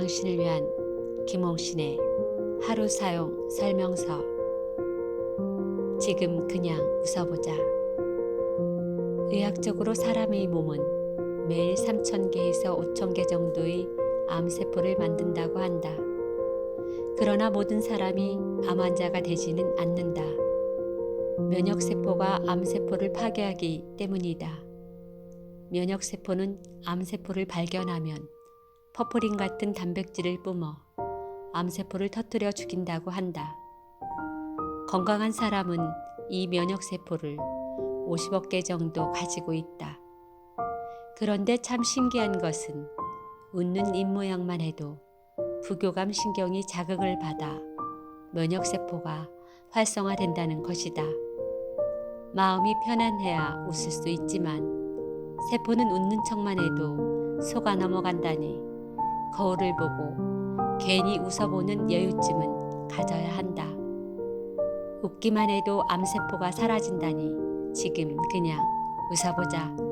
당신을 위한 김홍신의 하루 사용 설명서. 지금 그냥 웃어보자. 의학적으로 사람의 몸은 매일 3,000개에서 5,000개 정도의 암세포를 만든다고 한다. 그러나 모든 사람이 암 환자가 되지는 않는다. 면역세포가 암세포를 파괴하기 때문이다. 면역세포는 암세포를 발견하면 퍼프린 같은 단백질을 뿜어 암세포를 터뜨려 죽인다고 한다. 건강한 사람은 이 면역세포를 50억 개 정도 가지고 있다. 그런데 참 신기한 것은 웃는 입모양만 해도 부교감 신경이 자극을 받아 면역세포가 활성화된다는 것이다. 마음이 편안해야 웃을 수 있지만 세포는 웃는 척만 해도 속아 넘어간다니 거울을 보고 괜히 웃어보는 여유쯤은 가져야 한다. 웃기만 해도 암세포가 사라진다니 지금 그냥 웃어보자.